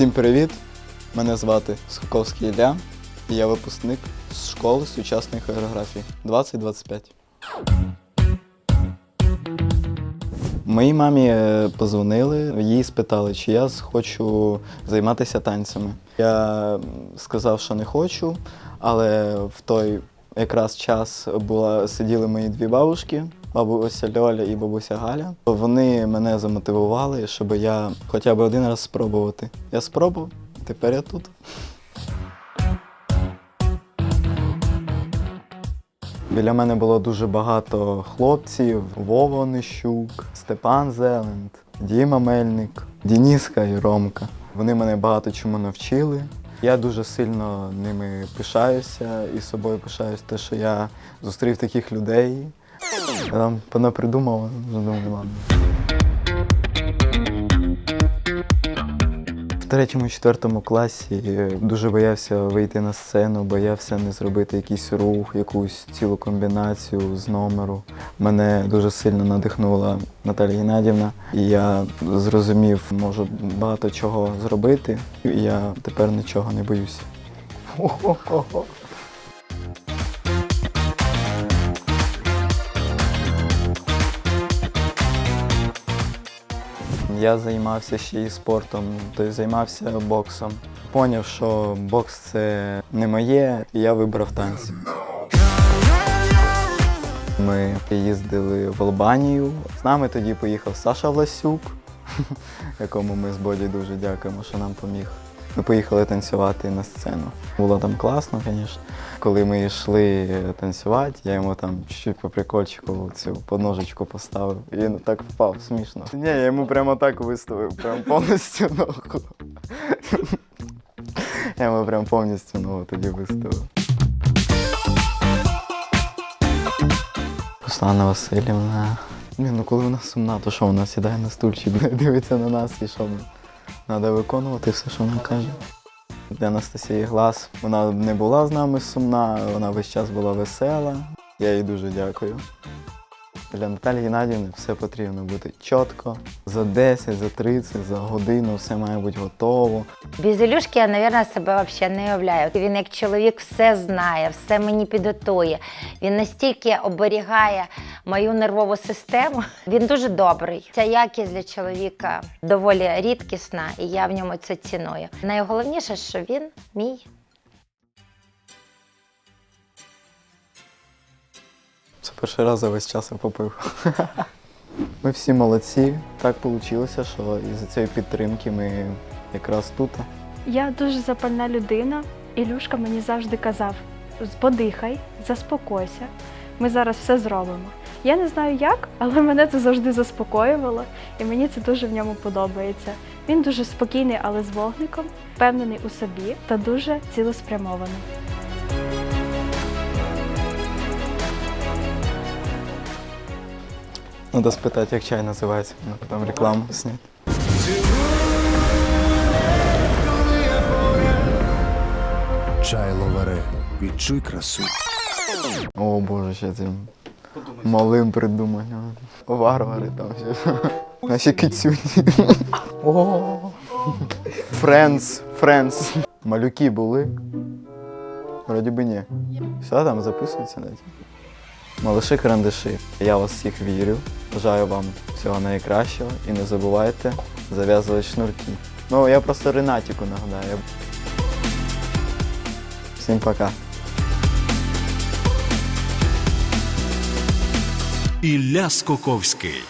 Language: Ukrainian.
Всім привіт! Мене звати Схаковський Ілля, і я випускник з школи сучасної хореографії 2025. Моїй мамі е, позвонили, їй спитали, чи я хочу займатися танцями. Я сказав, що не хочу, але в той якраз час була, сиділи мої дві бабушки, бабуся Льоля і бабуся Галя. Вони мене замотивували, щоб я хоча б один раз спробувати. Я спробував, тепер я тут. Біля мене було дуже багато хлопців: Вова Нищук, Степан Зелент, Діма Мельник, Дініска і Ромка. Вони мене багато чому навчили. Я дуже сильно ними пишаюся і собою пишаюсь, те, що я зустрів таких людей. Я там понапридумав, думаю, ладно. Третьому-четвертому класі дуже боявся вийти на сцену, боявся не зробити якийсь рух, якусь цілу комбінацію з номеру. Мене дуже сильно надихнула Наталія Геннадівна, і я зрозумів, можу багато чого зробити, і я тепер нічого не боюся. Я займався ще і спортом, тобто займався боксом. Поняв, що бокс це не моє, і я вибрав танці. Ми їздили в Албанію. З нами тоді поїхав Саша Власюк, якому ми з Боді дуже дякуємо, що нам поміг. Ми поїхали танцювати на сцену. Було там класно, звісно. Коли ми йшли танцювати, я йому там чуть-чуть по прикольчику цю подножечку поставив. І він так впав, смішно. Ні, я йому прямо так виставив, прям повністю ногу. Я йому прям повністю ногу тоді виставив. Руслана Васильівна. Блін, ну коли вона сумна, то що вона сідає на стульчик, дивиться на нас і що? Треба виконувати все, що вона каже. Для Анастасії Глас вона не була з нами сумна, вона весь час була весела. Я їй дуже дякую. Для Наталії Геннадіївни все потрібно бути чітко. За 10, за 30, за годину все має бути готово. Без Ілюшки я, мабуть, себе взагалі не уявляю. Він як чоловік все знає, все мені підготує. Він настільки оберігає мою нервову систему. Він дуже добрий. Ця якість для чоловіка доволі рідкісна, і я в ньому це ціную. Найголовніше, що він мій перший раз за весь час я попив. Ми всі молодці. Так вийшло, що із-за цієї підтримки ми якраз тут. Я дуже запальна людина. Ілюшка мені завжди казав: подихай, заспокойся. Ми зараз все зробимо. Я не знаю як, але мене це завжди заспокоювало, і мені це дуже в ньому подобається. Він дуже спокійний, але з вогником, впевнений у собі та дуже цілеспрямований. Треба спитати, як чай називається, ну, там рекламу зняти. Чай ловаре. Відчуй красу. О боже, ще цим малим придумати. Варвари там ще. Наші кицюні. О, Френс, Френс. Малюки були. Вроді би ні. Все там записується навіть. Малиші карандаші. Я вас всіх вірю. Бажаю вам всього найкращого і не забувайте зав'язувати шнурки. Ну, я просто Ренатіку нагадаю. Всім пока. Ілля Скоковський